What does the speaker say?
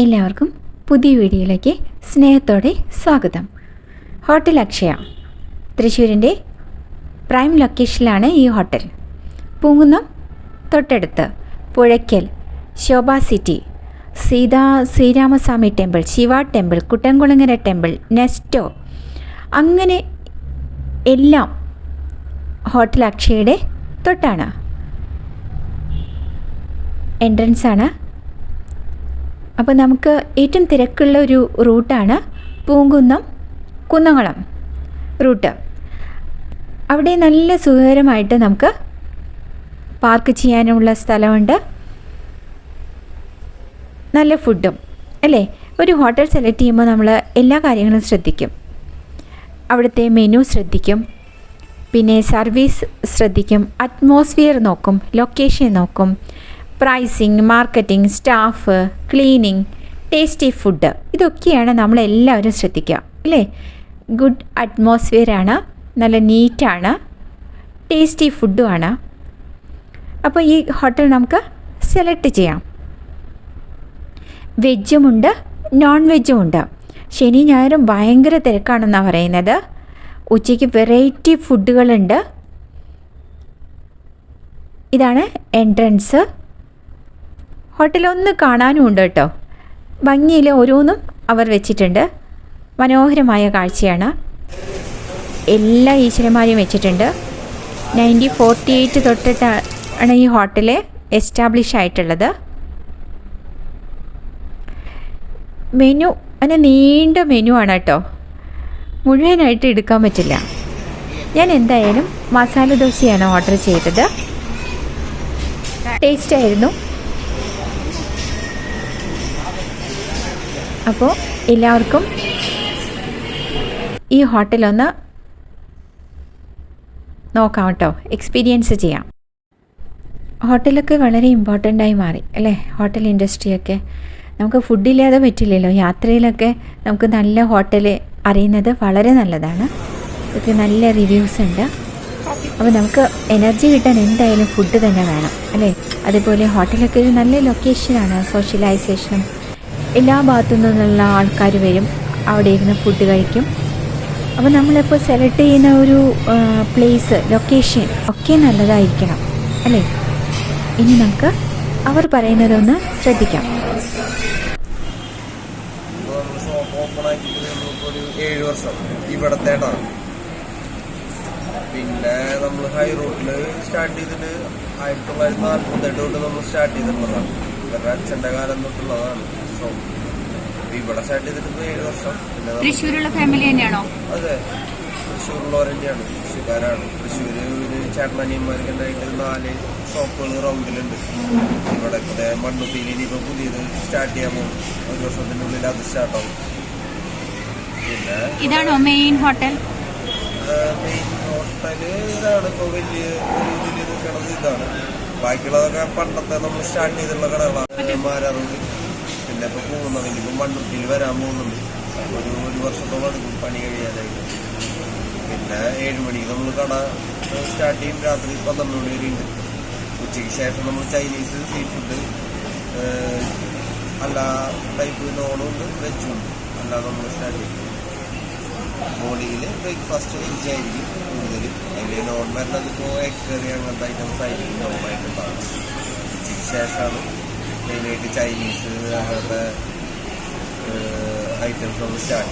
എല്ലാവർക്കും പുതിയ വീഡിയോയിലേക്ക് സ്നേഹത്തോടെ സ്വാഗതം. ഹോട്ടൽ അക്ഷയ. തൃശ്ശൂരിന്റെ പ്രൈം ലൊക്കേഷനിലാണ് ഈ ഹോട്ടൽ. പൂങ്കുന്നം തൊട്ടടുത്ത് Puzhakkal Sobha city Seetha Sreeramaswamy temple Shiva temple Kuttankulangara temple Nesto. അങ്ങനെ എല്ലാം ഹോട്ടൽ അക്ഷയയുടെ തൊട്ടാണ്. എൻട്രൻസ് ആണ് അപ്പോൾ നമുക്ക് ഏറ്റവും തിരക്കുള്ള ഒരു റൂട്ടാണ് പൂങ്കുന്നം കുന്നംകുളം റൂട്ട്. അവിടെ നല്ല സുഖകരമായിട്ട് നമുക്ക് പാർക്ക് ചെയ്യാനുള്ള സ്ഥലമുണ്ട്. നല്ല ഫുഡും അല്ലേ? ഒരു ഹോട്ടൽ സെലക്ട് ചെയ്യുമ്പോൾ നമ്മൾ എല്ലാ കാര്യങ്ങളും ശ്രദ്ധിക്കും. അവിടുത്തെ മെനു ശ്രദ്ധിക്കും. പിന്നെ സർവീസ് ശ്രദ്ധിക്കും. അറ്റ്മോസ്ഫിയർ നോക്കും. ലൊക്കേഷൻ നോക്കും. Pricing marketing staff cleaning tasty food ഇതൊക്കെയാണ് നമ്മളെല്ലാവരും ശ്രദ്ധിക്കുക അല്ലേ? ഗുഡ് അറ്റ്മോസ്ഫിയറാണ് നല്ല നീറ്റാണ് ടേസ്റ്റി ഫുഡുമാണ് അപ്പോൾ ഈ ഹോട്ടൽ നമുക്ക് സെലക്ട് ചെയ്യാം. വെജുമുണ്ട് നോൺ വെജും ഉണ്ട്. ശനി ഞായറും ഭയങ്കര തിരക്കാണെന്നാണ് പറയുന്നത്. ഉച്ചയ്ക്ക് വെറൈറ്റി ഫുഡുകളുണ്ട് ഇതാണ് എൻട്രൻസ് ഹോട്ടൽ ഒന്ന് കാണാനും ഉണ്ട് കേട്ടോ. ഭംഗിയിൽ ഓരോന്നും അവർ വെച്ചിട്ടുണ്ട്. മനോഹരമായ കാഴ്ചയാണ്. എല്ലാ ഈശ്വരന്മാരെയും വെച്ചിട്ടുണ്ട്. നയന്റീൻ ഫോർട്ടി എയ്റ്റ് തൊട്ടിട്ടാണ് ഈ ഹോട്ടൽ എസ്റ്റാബ്ലിഷ് ആയിട്ടുള്ളത്. മെനു അതിന് നീണ്ട മെനു ആണ് കേട്ടോ. മുഴുവനായിട്ട് എടുക്കാൻ പറ്റില്ല. ഞാൻ എന്തായാലും മസാല ദോശയാണ് ഓർഡർ ചെയ്തത്. ടേസ്റ്റ് ആയിരുന്നു. അപ്പോൾ എല്ലാവർക്കും ഈ ഹോട്ടലൊന്ന് നോക്കാം കേട്ടോ. എക്സ്പീരിയൻസ് ചെയ്യാം. ഹോട്ടലൊക്കെ വളരെ ഇമ്പോർട്ടന്റ് ആയി മാറി അല്ലേ? ഹോട്ടൽ ഇൻഡസ്ട്രിയൊക്കെ നമുക്ക് ഫുഡില്ലാതെ പറ്റില്ലല്ലോ. യാത്രയിലൊക്കെ നമുക്ക് നല്ല ഹോട്ടൽ അറിയുന്നത് വളരെ നല്ലതാണ്. ഇതൊക്കെ നല്ല റിവ്യൂസ് ഉണ്ട്. അപ്പോൾ നമുക്ക് എനർജി കിട്ടാൻ എന്തായാലും ഫുഡ് തന്നെ വേണം അല്ലേ? അതുപോലെ ഹോട്ടലൊക്കെ ഒരു നല്ല ലൊക്കേഷനാണ് സോഷ്യലൈസേഷനും എല്ലാ ഭാഗത്തു നിന്നുള്ള ആൾക്കാർ വരും. അവിടെ ഇരുന്ന് ഫുഡ് കഴിക്കും. അപ്പോൾ നമ്മളിപ്പോൾ സെലക്ട് ചെയ്യുന്ന ഒരു പ്ലേസ് ലൊക്കേഷൻ ഒക്കെ നല്ലതായിരിക്കണം അല്ലേ? ഇനി നമുക്ക് അവർ പറയുന്നതൊന്ന് ശ്രദ്ധിക്കാം. പിന്നെ നമ്മൾ ഹൈ റോഡിൽ സ്റ്റാർട്ട് ചെയ്തിട്ട് ആയിരത്തി തൊള്ളായിരത്തി നാല്പത്തെട്ട് തൊട്ട് നമ്മൾ സ്റ്റാർട്ട് ചെയ്തിട്ടുള്ളതാണ്. ഇവരുടെ അച്ഛന്റെ കാലം തൊട്ടുള്ളതാണ്. അപ്പൊ ഇവിടെ സൈഡിൽ ഇപ്പൊ ഏഴ് വർഷം. തൃശ്ശൂരുള്ള ഫാമിലി തന്നെയാണോ? അതെ. തൃശ്ശൂരുള്ളവർ തന്നെയാണ്. തൃശ്ശൂർക്കാരാണ്. തൃശ്ശൂര് ഒരു ചേട്ടനനിയന്മാർക്ക് ഉണ്ടായിട്ട് നാല് ഷോപ്പുകൾ റൗണ്ടിലുണ്ട്. ഇവിടെ ഇവിടെ മണ്ണുത്തിയിൽ ഇനിയിപ്പോ പുതിയത് സ്റ്റാർട്ട് ചെയ്യാൻ പോകും. ഒരു വർഷത്തിന്റെ ഉള്ളിൽ അത് സ്റ്റാർട്ടാവും പിന്നെ ഇതാണോ മെയിൻ ഹോട്ടൽ മെയിൻ ഹോട്ടൽ ഇതാണ്. ഇപ്പൊ വലിയ ഒരു ഇതിൽ നിൽക്കണത് ഇതാണ്. ബാക്കിയുള്ളതൊക്കെ പണ്ടത്തെ നമ്മൾ സ്റ്റാർട്ട് ചെയ്തിട്ടുള്ള കടകളാണ്. മാരാറുണ്ട്. പിന്നെ ഇപ്പൊ പോകുന്നത് ഇനിയിപ്പോ മണ്ണുത്തിയിൽ വരാൻ പോകുന്നുണ്ട് ഒരു ഒരു വർഷത്തോളം എടുക്കും പണി കഴിയാനായിട്ട് പിന്നെ ഏഴ് നമ്മൾ കട സ്റ്റാർട്ട് ചെയ്യും. രാത്രി പന്ത്രണ്ട് മണി വരെ ഉണ്ട്. ഉച്ചയ്ക്ക് ശേഷം നമ്മൾ ചൈനീസ് സീ ഫുഡ് അല്ലാ ടൈപ്പ് നോണും വെച്ചുണ്ട് അല്ലാതെ നമ്മൾ സ്റ്റാർട്ട് ചെയ്യും. മോർണിംഗിൽ ബ്രേക്ക്ഫാസ്റ്റ് വെജ് ആയിരിക്കും കൂടുതൽ അതിൽ നോൺ വരുന്നത് ഇപ്പോൾ എഗ് കറി അങ്ങനത്തെ ഐറ്റംസ് ആയിരിക്കും നോർമലായിട്ട് ഉണ്ടാകും ഉച്ചയ്ക്ക് ശേഷമാണ് Maybe the Chinese have uh, items from the start.